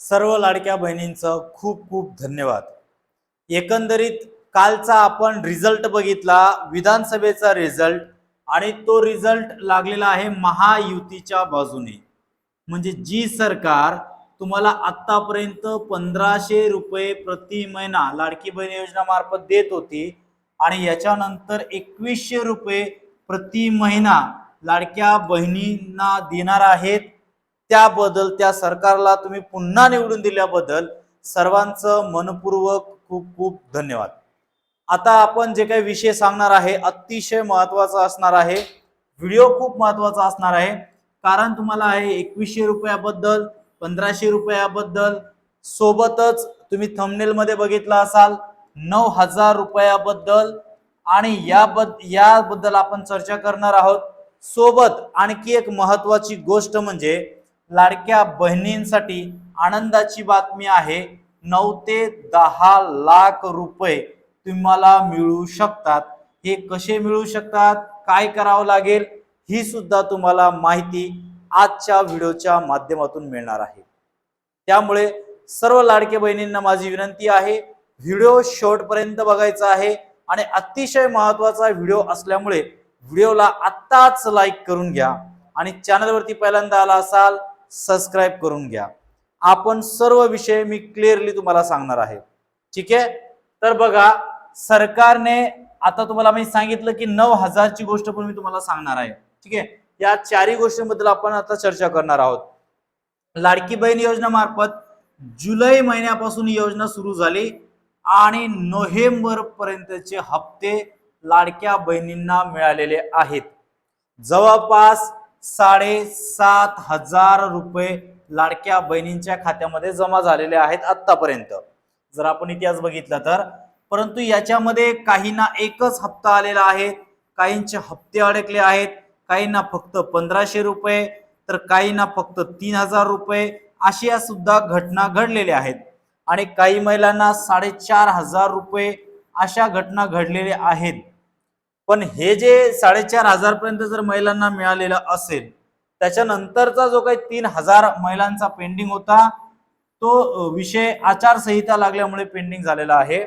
सर्व लाडक्या बहिणींचं खूप खूप धन्यवाद. एकंदरीत कालचा आपण रिझल्ट बघितला विधानसभेचा रिझल्ट आणि तो रिझल्ट लागलेला आहे महायुतीच्या बाजूने. म्हणजे जी सरकार तुम्हाला आत्तापर्यंत पंधराशे रुपये प्रति महिना लाडकी बहीण योजनामार्फत देत होती आणि याच्यानंतर एकवीसशे रुपये प्रति महिना लाडक्या बहिणींना देणार आहेत त्याबद्दल त्या सरकारला तुम्ही पुन्हा निवडून दिल्याबद्दल सर्वांचं मनपूर्वक खूप खूप धन्यवाद. आता आपण जे काही विषय सांगणार आहे अतिशय महत्त्वाचा असणार आहे. व्हिडिओ खूप महत्त्वाचा असणार आहे. कारण तुम्हाला आहे एकवीसशे रुपयाबद्दल पंधराशे रुपयाबद्दल सोबतच तुम्ही थंबनेल बघितला बघितलं असाल नऊ हजार रुपयाबद्दल आणि याबद्द याबद्दल आपण चर्चा करणार आहोत. सोबत आणखी एक महत्वाची गोष्ट म्हणजे लाडक्या बहिणींसाठी आनंदाची बातमी आहे. नऊ ते दहा लाख रुपये तुम्हाला मिळू शकतात. हे कसे मिळू शकतात? काय करावं लागेल? ही सुद्धा तुम्हाला माहिती आजच्या व्हिडिओच्या माध्यमातून मिळणार आहे. त्यामुळे सर्व लाडके बहिणींना माझी विनंती आहे व्हिडिओ शेवटपर्यंत बघायचा आहे आणि अतिशय महत्त्वाचा व्हिडिओ असल्यामुळे व्हिडिओला आत्ताच लाईक करून घ्या. आणि चॅनलवरती पहिल्यांदा आला असाल सबस्क्राईब करून घ्या. आपण सर्व विषय मी क्लिअरली तुम्हाला सांगणार आहे. ठीक आहे? तर बघा सरकारने आता तुम्हाला मी सांगितलं की नऊ हजारची गोष्ट पण मी तुम्हाला सांगणार आहे. ठीक आहे? या चारही गोष्टींबद्दल आपण आता चर्चा करणार आहोत. लाडकी बहीण योजना मार्फत जुलै महिन्यापासून योजना सुरू झाली आणि नोव्हेंबर पर्यंतचे हप्ते लाडक्या बहिणींना मिळालेले आहेत. जवळपास साडेसात हजार रुपये लाडक्या बहिणींच्या खात्यामध्ये जमा झालेले आहेत आतापर्यंत जर आपण इतिहास बघितला तर परंतु याच्यामध्ये काहींना एकच हप्ता आलेला आहे काहींचे हप्ते अडकले आहेत काहींना फक्त पंधराशे रुपये तर काहींना फक्त तीन हजार रुपये अशा सुद्धा घटना घडलेल्या आहेत. आणि काही महिलांना साडेचार हजार रुपये अशा घटना घडलेल्या आहेत. पण हे जे साडेचार हजार पर्यंत जर महिलांना मिळालेलं असेल त्याच्यानंतरचा जो काही तीन हजार महिलांचा पेंडिंग होता तो विषय आचारसंहिता लागल्यामुळे पेंडिंग झालेला आहे.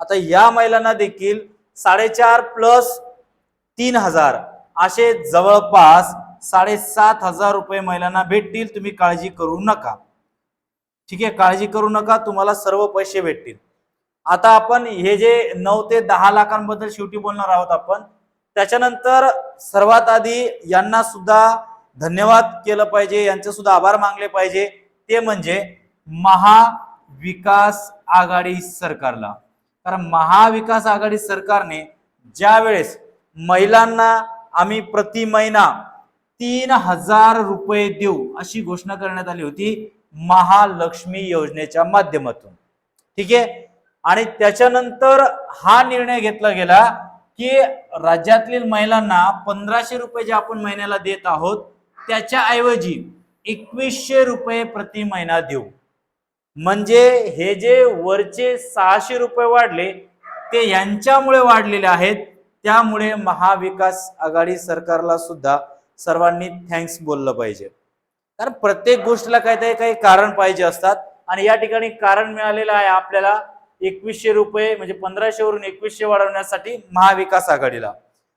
आता या महिलांना देखील साडेचार प्लस तीन हजार असे जवळपास साडेसात हजार रुपये महिलांना भेटतील. तुम्ही काळजी करू नका. ठीक आहे? काळजी करू नका. तुम्हाला सर्व पैसे भेटतील. आता आपण हे जे नऊ ते दहा लाखांबद्दल शेवटी बोलणार आहोत आपण त्याच्यानंतर सर्वात आधी यांना सुद्धा धन्यवाद केलं पाहिजे यांचे सुद्धा आभार मानले पाहिजे. ते म्हणजे महाविकास आघाडी सरकारला. कारण महाविकास आघाडी सरकारने ज्या वेळेस महिलांना आम्ही प्रति महिना तीन हजार रुपये देऊ अशी घोषणा करण्यात आली होती महालक्ष्मी योजनेच्या माध्यमातून. ठीक आहे? आणि त्याच्यानंतर हा निर्णय घेतला गेला की राज्यातील महिलांना पंधराशे रुपये जे आपण महिन्याला देत आहोत त्याच्या ऐवजी एकवीसशे रुपये प्रति महिना देऊ. म्हणजे हे जे वरचे सहाशे रुपये वाढले ते यांच्यामुळे वाढलेले आहेत. त्यामुळे महाविकास आघाडी सरकारला सुद्धा सर्वांनी थँक्स बोललं पाहिजे. कारण प्रत्येक गोष्टीला काहीतरी काही कारण पाहिजे असतात. आणि या ठिकाणी कारण मिळालेलं आहे आपल्याला. एकवीसशे रुपये म्हणजे पंधराशे वरून एकवीसशे वाढवण्यासाठी महाविकास आघाडीला.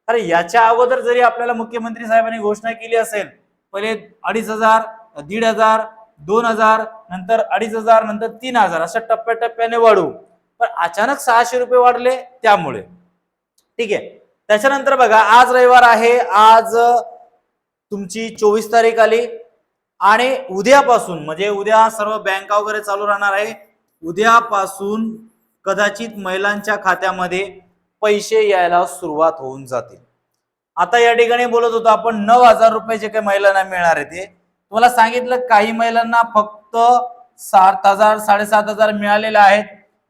अरे याच्या अगोदर जरी आपल्याला मुख्यमंत्री साहेबांनी घोषणा केली असेल पहिले अडीच हजार दीड हजार दोन हजार नंतर अडीच हजार नंतर तीन हजार अशा टप्प्याटप्प्याने वाढवू पण अचानक सहाशे रुपये वाढले त्यामुळे. ठीक आहे. त्याच्यानंतर बघा आज रविवार आहे आज तुमची चोवीस तारीख आली. आणि उद्यापासून म्हणजे उद्या सर्व बँका वगैरे चालू राहणार आहे. उद्यापासून कदाचित महिलांच्या खात्यामध्ये पैसे यायला सुरुवात होऊन जातील. आता या ठिकाणी बोलत होतो आपण नऊ हजार रुपये जे काही महिलांना मिळणार आहे ते. तुम्हाला सांगितलं काही महिलांना फक्त सात हजार साडेसात हजार मिळालेले आहेत.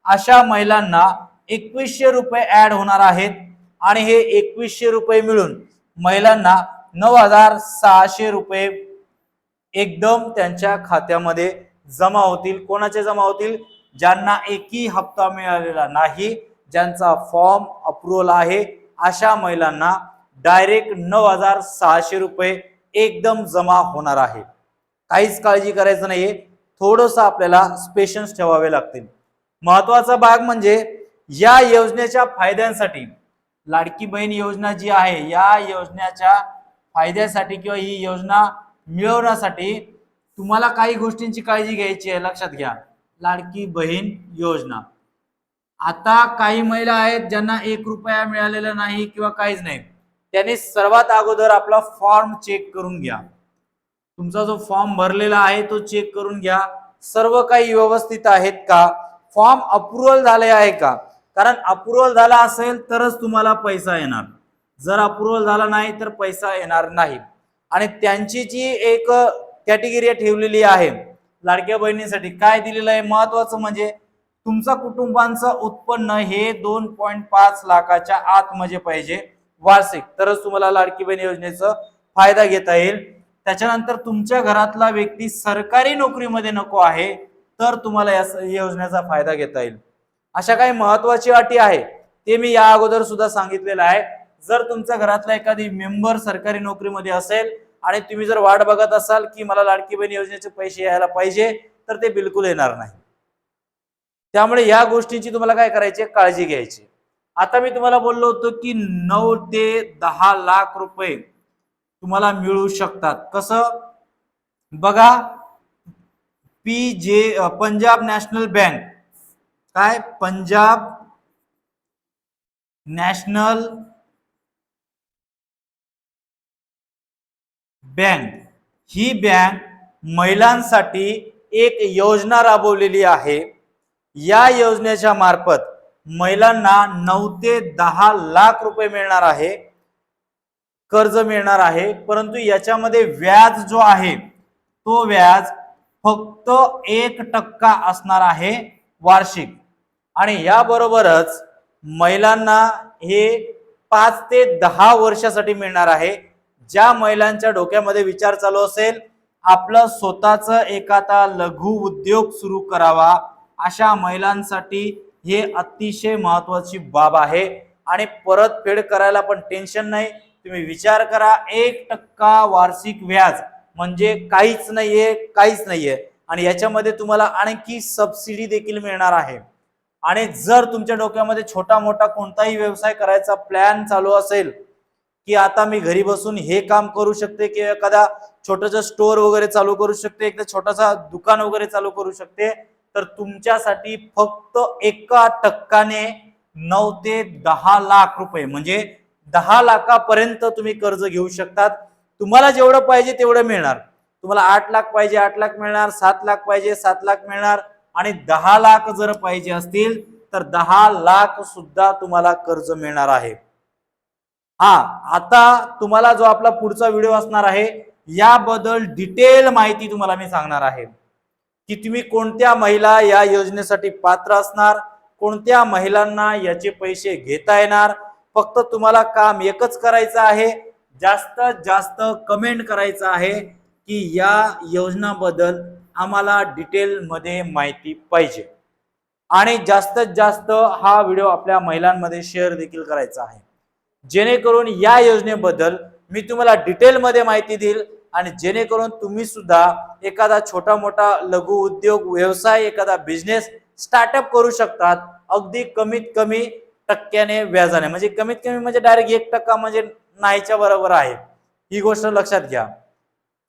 अशा महिलांना एकवीसशे रुपये ऍड होणार आहेत आणि हे एकवीसशे रुपये मिळून महिलांना नऊ हजार सहाशे रुपये एकदम त्यांच्या खात्यामध्ये जमा होतील. कोणाचे जमा होतील? ज्यांना एकही हप्ता मिळालेला नाही ज्यांचा फॉर्म अप्रुव्हल आहे अशा महिलांना डायरेक्ट नऊ हजार सहाशे रुपये एकदम जमा होणार आहे. काहीच काळजी करायचं नाहीये. थोडस आपल्याला स्पेशन्स ठेवावे लागतील. महत्त्वाचा भाग म्हणजे या योजनेच्या फायद्यांसाठी लाडकी बहीण योजना जी आहे या योजनेच्या फायद्यासाठी किंवा ही योजना मिळवण्यासाठी तुम्हाला काही गोष्टींची काळजी घ्यायची आहे लक्षात घ्या. लाडकी बहीण योजना. आता काही महिला आहेत ज्यांना एक रुपया मिळालेला नाही किंवा काहीच नाही. त्यांनी सर्वात अगोदर आपला फॉर्म चेक करून घ्या. तुमचा जो फॉर्म भरलेला आहे तो चेक करून घ्या. सर्व काही व्यवस्थित आहेत का? फॉर्म अप्रुव्हल झाले आहे का? कारण अप्रुव्हल झाला असेल तरच तुम्हाला पैसा येणार. जर अप्रुव्हल झाला नाही तर पैसा येणार नाही. आणि त्यांची जी एक कॅटेगरी ठेवलेली आहे लाडक्या बहिणीसाठी काय दिलेलं आहे? महत्वाचं म्हणजे तुमचा कुटुंबांचं उत्पन्न हे दोन पॉईंट पाच लाखाच्या आतमध्ये पाहिजे. वार्षिक. तरच तुम्हाला लाडकी बहीण योजनेचा फायदा घेता येईल. त्याच्यानंतर तुमच्या घरातला व्यक्ती सरकारी नोकरीमध्ये नको आहे तर तुम्हाला या योजनेचा फायदा घेता येईल. अशा काही महत्वाची अटी आहे ते मी या अगोदर सुद्धा सांगितलेलं आहे. जर तुमच्या घरातला एखादी मेंबर सरकारी नोकरीमध्ये असेल आणि तुम्ही जर वाट बघत असाल की मला लाडकी बहीण योजनेचे पैसे यायला पाहिजे तर ते बिलकुल येणार नाही. त्यामुळे या गोष्टींची तुम्हाला काय करायची काळजी घ्यायची आता मी तुम्हाला बोललो होतो की नऊ ते दहा लाख रुपये तुम्हाला मिळू शकतात. कसं? बघा पी जे पंजाब नॅशनल बँक. काय? Punjab national bank. ही बँक महिलांसाठी एक योजना राबवलेली आहे. या योजनेच्या मार्फत महिलांना नऊ ते दहा लाख रुपये मिळणार आहे. कर्ज मिळणार आहे. परंतु याच्यामध्ये व्याज जो आहे तो व्याज फक्त एक टक्का असणार आहे वार्षिक. आणि याबरोबरच महिलांना हे पाच ते दहा वर्षासाठी मिळणार आहे. ज्या महिलांच्या डोक्यामध्ये विचार चालू असेल आपलं स्वतःच एखादा लघु उद्योग सुरू करावा अशा महिलांसाठी हे अतिशय महत्वाची बाब आहे. आणि परतफेड करायला पण टेन्शन नाही. तुम्ही विचार करा एक टक्का वार्षिक व्याज म्हणजे काहीच नाहीये काहीच नाहीये. आणि याच्यामध्ये तुम्हाला आणखी सबसिडी देखील मिळणार आहे. आणि जर तुमच्या डोक्यामध्ये छोटा मोठा कोणताही व्यवसाय करायचा प्लॅन चालू असेल की आता मी घरी बसून हे काम करू शकते किंवा एखादा छोटासा स्टोअर वगैरे चालू करू शकते एकदा छोटासा दुकान वगैरे चालू करू शकते तर तुमच्यासाठी फक्त एका टक्काने नऊ ते दहा लाख रुपये म्हणजे दहा लाखापर्यंत तुम्ही कर्ज घेऊ शकतात. तुम्हाला जेवढं पाहिजे तेवढं मिळणार. तुम्हाला आठ लाख पाहिजे आठ लाख मिळणार सात लाख पाहिजे सात लाख मिळणार आणि दहा लाख जर पाहिजे असतील तर दहा लाख सुद्धा तुम्हाला कर्ज मिळणार आहे. हा आता तुम्हाला जो आपला पुढचा व्हिडिओ असणार आहे याबद्दल डिटेल माहिती तुम्हाला मी सांगणार आहे. की तुम्ही कोणत्या महिला या योजनेसाठी पात्र असणार कोणत्या महिलांना याचे पैसे घेता येणार फक्त तुम्हाला काम एकच करायचं आहे जास्तीत जास्त कमेंट करायचं आहे की या योजनाबद्दल आम्हाला डिटेलमध्ये माहिती पाहिजे. आणि जास्तीत जास्त हा व्हिडिओ आपल्या महिलांमध्ये शेअर देखील करायचा आहे. जेणेकरून या योजनेबद्दल मी तुम्हाला डिटेलमध्ये माहिती देईल आणि जेणेकरून तुम्ही सुद्धा एखादा छोटा मोठा लघु उद्योग व्यवसाय एखादा बिझनेस स्टार्टअप करू शकतात. अगदी कमीत कमी टक्क्याने व्याजाने. म्हणजे कमीत कमी म्हणजे डायरेक्ट एक टक्का म्हणजे नाहीच्या बरोबर आहे. ही गोष्ट लक्षात घ्या.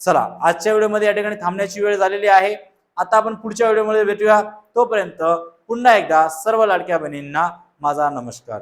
चला आजच्या व्हिडिओमध्ये या ठिकाणी थांबण्याची वेळ झालेली आहे. आता आपण पुढच्या व्हिडिओमध्ये भेटूया. तोपर्यंत पुन्हा एकदा सर्व लाडक्या बहिणींना माझा नमस्कार.